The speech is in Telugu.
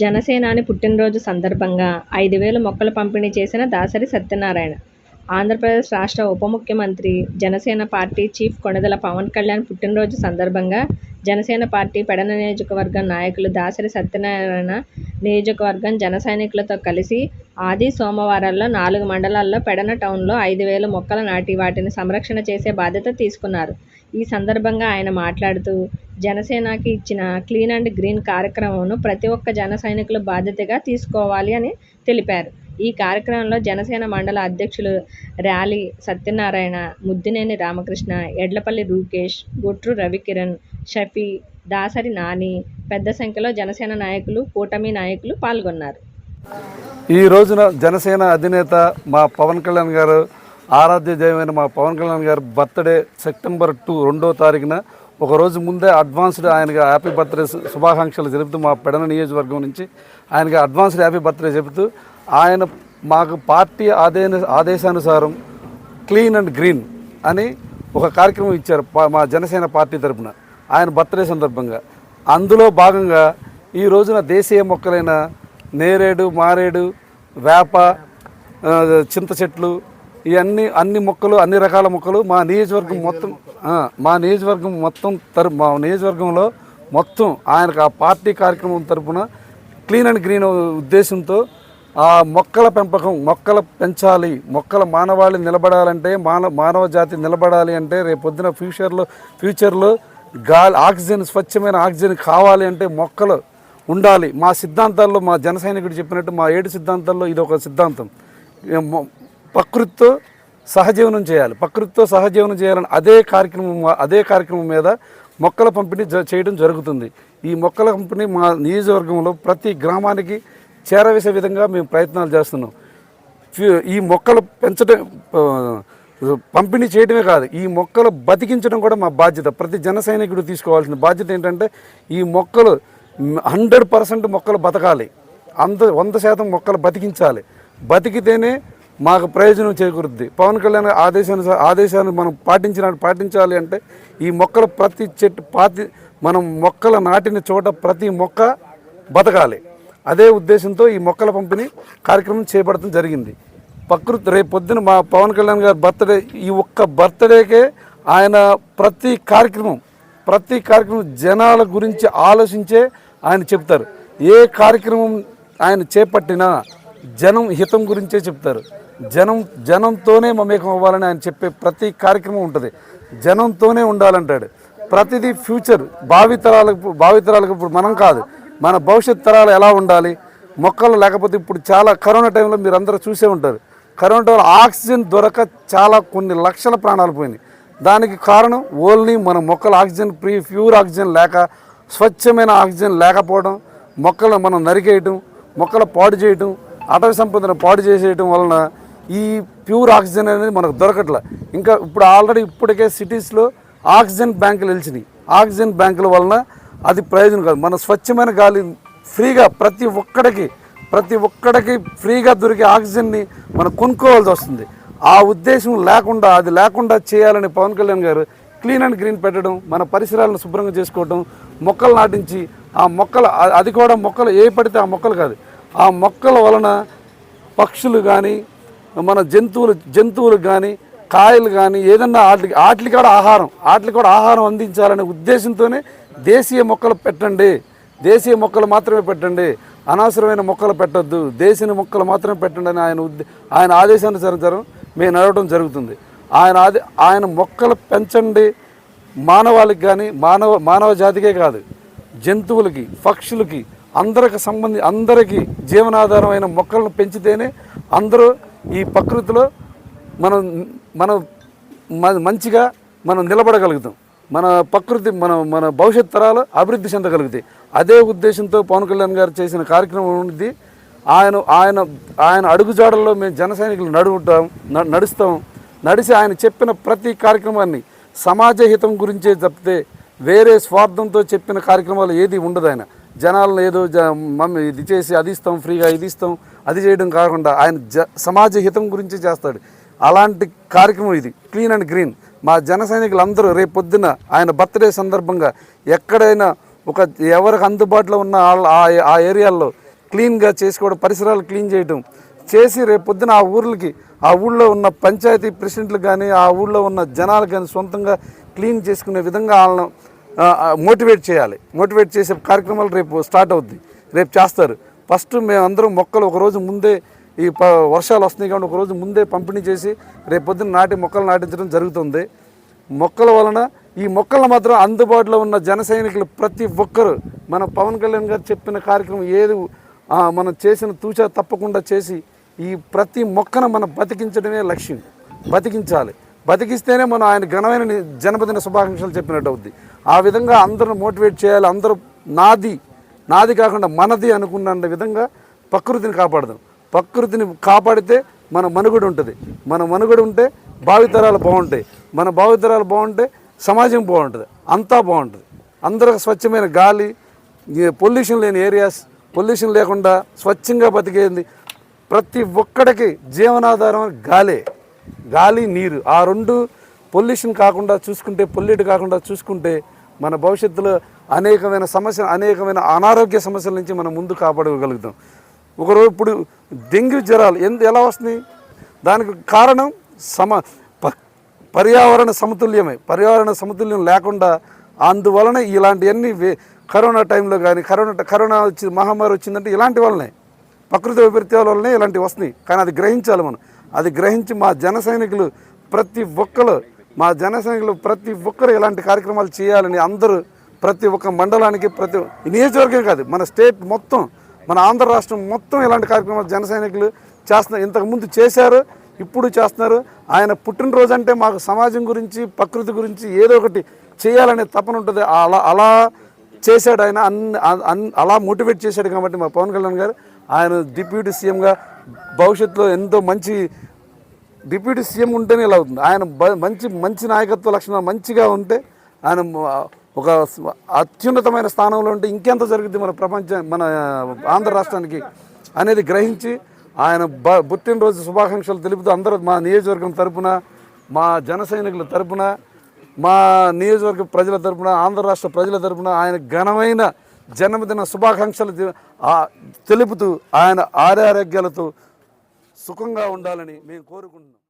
జనసేనాని పుట్టినరోజు సందర్భంగా ఐదు వేలు మొక్కలు పంపిణీ చేసిన దాసరి సత్యనారాయణ. ఆంధ్రప్రదేశ్ రాష్ట్ర ఉప ముఖ్యమంత్రి జనసేన పార్టీ చీఫ్ కొణిదెల పవన్ కళ్యాణ్ పుట్టినరోజు సందర్భంగా జనసేన పార్టీ పెడన నియోజకవర్గం నాయకులు దాసరి సత్యనారాయణ నియోజకవర్గం జన సైనికులతో కలిసి ఆది సోమవారాల్లో నాలుగు మండలాల్లో పెడన టౌన్లో ఐదు వేల మొక్కలు నాటి వాటిని సంరక్షణ చేసే బాధ్యత తీసుకున్నారు. ఈ సందర్భంగా ఆయన మాట్లాడుతూ జనసేనకి ఇచ్చిన క్లీన్ అండ్ గ్రీన్ కార్యక్రమంను ప్రతి ఒక్క జన సైనికులు బాధ్యతగా తీసుకోవాలి అని తెలిపారు. ఈ కార్యక్రమంలో జనసేన మండల అధ్యక్షులు ర్యాలీ సత్యనారాయణ ముద్దినేని రామకృష్ణ ఎడ్లపల్లి రూకేష్ గుట్రు రవికిరణ్ షఫీ దాసరి నాని పెద్ద సంఖ్యలో జనసేన నాయకులు కూటమి నాయకులు పాల్గొన్నారు. ఈ రోజున జనసేన అధినేత మా పవన్ కళ్యాణ్ గారు ఆరాధ్య దేవమైన మా పవన్ కళ్యాణ్ గారు బర్త్డే సెప్టెంబర్ టూ రెండో తారీఖున ఒక రోజు ముందే అడ్వాన్స్డ్ ఆయనకి హ్యాపీ బర్త్డే శుభాకాంక్షలు తెలుపుతూ మా పెడన నియోజకవర్గం నుంచి ఆయనకి అడ్వాన్స్డ్ హ్యాపీ బర్త్డే చెబుతూ ఆయన మాకు పార్టీ ఆదే ఆదేశానుసారం క్లీన్ అండ్ గ్రీన్ అని ఒక కార్యక్రమం ఇచ్చారు మా జనసేన పార్టీ తరపున. ఆయన బర్త్డే సందర్భంగా. అందులో భాగంగా ఈ రోజున దేశీయ మొక్కలైన నేరేడు మారేడు వేప చింత చెట్లు ఇవన్నీ అన్ని మొక్కలు అన్ని రకాల మొక్కలు మా నియోజకవర్గం మొత్తం మా నియోజకవర్గం మొత్తం తరు మా నియోజకవర్గంలో మొత్తం ఆయనకు ఆ పార్టీ కార్యక్రమం తరపున క్లీన్ అండ్ గ్రీన్ ఉద్దేశంతో ఆ మొక్కల పెంపకం మొక్కలు పెంచాలి మొక్కల మానవాళి నిలబడాలంటే మానవ మానవ జాతి నిలబడాలి అంటే రేపొద్దున ఫ్యూచర్లో ఫ్యూచర్లో గాలి ఆక్సిజన్ స్వచ్ఛమైన ఆక్సిజన్ కావాలి అంటే మొక్కలు ఉండాలి. మా సిద్ధాంతాల్లో మా జన సైనికుడు చెప్పినట్టు మా ఏడు సిద్ధాంతాల్లో ఇది ఒక సిద్ధాంతం ప్రకృతితో సహజీవనం చేయాలి. ప్రకృతితో సహజీవనం చేయాలని అదే కార్యక్రమం అదే కార్యక్రమం మీద మొక్కల పంపిణీ జ- చేయడం జరుగుతుంది. ఈ మొక్కల పంపిణీ మా నియోజకవర్గంలో ప్రతి గ్రామానికి చేరవేసే విధంగా మేము ప్రయత్నాలు చేస్తున్నాం. ఈ మొక్కలు పెంచడం పంపిణీ చేయడమే కాదు ఈ మొక్కలు బతికించడం కూడా మా బాధ్యత. ప్రతి జన సైనికుడు తీసుకోవాల్సిన బాధ్యత ఏంటంటే ఈ మొక్కలు హండ్రెడ్ పర్సెంట్ మొక్కలు బతకాలి. అంత వంద శాతం మొక్కలు బతికించాలి. బతికితేనే మాకు ప్రయోజనం చేకూరుద్ది. పవన్ కళ్యాణ్ ఆదేశాను ఆదేశాన్ని మనం పాటించిన పాటించాలి అంటే ఈ మొక్కలు ప్రతి చెట్టు పాతి మనం మొక్కల నాటిన చోట ప్రతి మొక్క బతకాలి. అదే ఉద్దేశంతో ఈ మొక్కల పంపిణీ కార్యక్రమం చేపడటం జరిగింది. ప్రకృతి రేపు పొద్దున మా పవన్ కళ్యాణ్ గారి బర్త్డే ఈ ఒక్క బర్త్డేకే ఆయన ప్రతి కార్యక్రమం ప్రతి కార్యక్రమం జనాల గురించి ఆలోచించే ఆయన చెప్తారు. ఏ కార్యక్రమం ఆయన చేపట్టినా జనం హితం గురించే చెప్తారు. జనం జనంతోనే మమేకం అవ్వాలని ఆయన చెప్పే ప్రతి కార్యక్రమం ఉంటుంది. జనంతోనే ఉండాలంటాడు. ప్రతిదీ ఫ్యూచర్ భావితరాలకు భావితరాలకు ఇప్పుడు మనం కాదు. మన భవిష్యత్ తరాలు ఎలా ఉండాలి? మొక్కలు లేకపోతే ఇప్పుడు చాలా కరోనా టైంలో మీరు అందరూ చూసే ఉంటారు. కరోనా టైంలో ఆక్సిజన్ దొరక చాలా కొన్ని లక్షల ప్రాణాలు పోయినాయి. దానికి కారణం ఓన్లీ మన మొక్కలు ఆక్సిజన్ ప్రీ ప్యూర్ ఆక్సిజన్ లేక స్వచ్ఛమైన ఆక్సిజన్ లేకపోవడం మొక్కలు మనం నరికేయటం మొక్కలు పాడు చేయటం అటవీ సంపదను పాడు చేసేయటం వలన ఈ ప్యూర్ ఆక్సిజన్ అనేది మనకు దొరకట్లే. ఇంకా ఇప్పుడు ఆల్రెడీ ఇప్పటికే సిటీస్లో ఆక్సిజన్ బ్యాంకులు వెలిచినాయి ఆక్సిజన్ బ్యాంకుల వలన అది ప్రయోజనం కాదు. మన స్వచ్ఛమైన గాలి ఫ్రీగా ప్రతి ఒక్కడికి ప్రతి ఒక్కడికి ఫ్రీగా దొరికే ఆక్సిజన్ని మనం కొనుక్కోవాల్సి వస్తుంది. ఆ ఉద్దేశం లేకుండా అది లేకుండా చేయాలని పవన్ కళ్యాణ్ గారు క్లీన్ అండ్ గ్రీన్ పెట్టడం మన పరిసరాలను శుభ్రంగా చేసుకోవడం మొక్కలు నాటించి ఆ మొక్కలు అది కూడా మొక్కలు ఏ పడితే ఆ మొక్కలు కాదు. ఆ మొక్కల వలన పక్షులు కానీ మన జంతువులు జంతువులకు కానీ కాయలు కానీ ఏదన్నా వాటికి వాటికి కూడా ఆహారం వాటికి కూడా ఆహారం అందించాలనే ఉద్దేశంతోనే దేశీయ మొక్కలు పెట్టండి. దేశీయ మొక్కలు మాత్రమే పెట్టండి. అనవసరమైన మొక్కలు పెట్టద్దు. దేశీయ మొక్కలు మాత్రమే పెట్టండి అని ఆయన ఆయన ఆదేశానుసారం మేము నడవడం జరుగుతుంది. ఆయన ఆది ఆయన మొక్కలు పెంచండి. మానవాళికి కానీ మానవ మానవ జాతికే కాదు. జంతువులకి పక్షులకి అందరికి సంబంధి అందరికీ జీవనాధారమైన మొక్కలను పెంచితేనే అందరూ ఈ ప్రకృతిలో మనం మనం మ- మంచిగా మనం నిలబడగలుగుతాం. మన ప్రకృతి మన మన భవిష్యత్ తరాలు అభివృద్ధి చెందగలుగుతాయి అదే ఉద్దేశంతో పవన్ కళ్యాణ్ గారు చేసిన కార్యక్రమం ఉంది ఆయన ఆయన ఆయన అడుగుజాడల్లో మేము జన సైనికులు నడుగుతాం నడుస్తాం. నడిచి ఆయన చెప్పిన ప్రతి కార్యక్రమాన్ని సమాజ హితం గురించే తప్పితే వేరే స్వార్థంతో చెప్పిన కార్యక్రమాలు ఏది ఉండదు ఆయన. జనాలను ఏదో జ మమ్మీ ఇది చేసి అది ఇస్తాం ఫ్రీగా ఇది ఇస్తాం అది చేయడం కాకుండా ఆయన జ సమాజ హితం గురించి చేస్తాడు. అలాంటి కార్యక్రమం ఇది. క్లీన్ అండ్ గ్రీన్ మా జన సైనికులందరూ రేపు పొద్దున ఆయన బర్త్డే సందర్భంగా ఎక్కడైనా ఒక ఎవరికి అందుబాటులో ఉన్న ఆ- ఆ- ఆ ఏరియాల్లో క్లీన్గా చేసుకోవడం పరిసరాలు క్లీన్ చేయడం చేసి రేపు పొద్దున ఆ ఊర్లకి ఆ ఊళ్ళో ఉన్న పంచాయతీ ప్రెసిడెంట్లు కానీ ఆ ఊళ్ళో ఉన్న జనాలు కానీ సొంతంగా క్లీన్ చేసుకునే విధంగా వాళ్ళను మోటివేట్ చేయాలి. మోటివేట్ చేసే కార్యక్రమాలు రేపు స్టార్ట్ అవుద్ది. రేపు చేస్తారు. ఫస్ట్ మేమందరం మొక్కలు ఒకరోజు ముందే ఈ ప వర్షాలు వస్తున్నాయి కాబట్టి ఒక రోజు ముందే పంపిణీ చేసి రేపు పొద్దున్న నాటి మొక్కలు నాటించడం జరుగుతుంది. మొక్కల వలన ఈ మొక్కలను మాత్రం అందుబాటులో ఉన్న జన సైనికులు ప్రతి ఒక్కరు మన పవన్ కళ్యాణ్ గారు చెప్పిన కార్యక్రమం ఏది మనం చేసిన తూచా తప్పకుండా చేసి ఈ ప్రతి మొక్కను మనం బతికించడమే లక్ష్యం. బతికించాలి. బతికిస్తేనే మనం ఆయన ఘనమైన ని- జన్మదిన శుభాకాంక్షలు చెప్పినట్టు అవుద్ది. ఆ విధంగా అందరూ మోటివేట్ చేయాలి. అందరూ నాది నాది కాకుండా మనది అనుకున్న విధంగా ప్రకృతిని కాపాడదాం. ప్రకృతిని కాపాడితే మన మనుగడ ఉంటుంది. మన మనుగడ ఉంటే భావితరాలు బాగుంటాయి. మన భావితరాలు బాగుంటే సమాజం బాగుంటుంది. అంతా బాగుంటుంది. అందరూ స్వచ్ఛమైన గాలి పొల్యూషన్ లేని ఏరియాస్ పొల్యూషన్ లేకుండా స్వచ్ఛంగా బతికేది. ప్రతి ఒక్కడికి జీవనాధారం గాలే. గాలి నీరు ఆ రెండు పొల్యూషన్ కాకుండా చూసుకుంటే పొల్యూట్ కాకుండా చూసుకుంటే మన భవిష్యత్తులో అనేకమైన సమస్యలు అనేకమైన అనారోగ్య సమస్యల నుంచి మనం ముందు కాపాడగలుగుతాం. ఒకరోజు ఇప్పుడు డెంగ్యూ జ్వరాలు ఎందు ఎలా వస్తున్నాయి? దానికి కారణం సమ ప- పర్యావరణ సమతుల్యమే. పర్యావరణ సమతుల్యం లేకుండా అందువలన ఇలాంటివన్నీ వే- కరోనా టైంలో కానీ కరోనా కరోనా వచ్చి మహమ్మారి వచ్చిందంటే ఇలాంటి వల్లనే ప్రకృతి వైపరీత్యాల వల్లనే ఇలాంటివి వస్తున్నాయి. కానీ అది గ్రహించాలి మనం. అది గ్రహించి మా జన సైనికులు ప్రతి ఒక్కరు మా జన సైనికులు ప్రతి ఒక్కరు ఇలాంటి కార్యక్రమాలు చేయాలని అందరూ ప్రతి ఒక్క మండలానికి ప్రతి నియోజకవర్గం కాదు మన స్టేట్ మొత్తం మన ఆంధ్ర రాష్ట్రం మొత్తం ఇలాంటి కార్యక్రమాలు జన సైనికులు చేస్తున్నారు ఇంతకుముందు చేశారు ఇప్పుడు చేస్తున్నారు. ఆయన పుట్టినరోజు అంటే మాకు సమాజం గురించి ప్రకృతి గురించి ఏదో ఒకటి చేయాలనే తపన ఉంటుంది. అలా అలా చేశాడు ఆయన అన్ని అన్- అన్- అలా మోటివేట్ చేశాడు కాబట్టి మా పవన్ కళ్యాణ్ గారు. ఆయన డిప్యూటీ సీఎంగా భవిష్యత్తులో ఎంతో మంచి డిప్యూటీ సీఎం ఉంటేనే ఇలా అవుతుంది. ఆయన మంచి మంచి నాయకత్వ లక్షణాలు మంచిగా ఉంటే ఆయన ఒక అత్యున్నతమైన స్థానంలో ఉంటే ఇంకెంత జరుగుద్ది మన ప్రపంచ మన ఆంధ్ర రాష్ట్రానికి అనేది గ్రహించి ఆయన బ పుట్టినరోజు శుభాకాంక్షలు తెలుపుతూ అందరూ మా నియోజకవర్గం తరపున మా జన సైనికుల తరపున మా నియోజకవర్గ ప్రజల తరపున ఆంధ్ర రాష్ట్ర ప్రజల తరపున ఆయన ఘనమైన జన్మదిన శుభాకాంక్షలు తెలుపుతూ ఆయన ఆరోగ్యాలతో సుఖంగా ఉండాలని మేము కోరుకుంటున్నాం.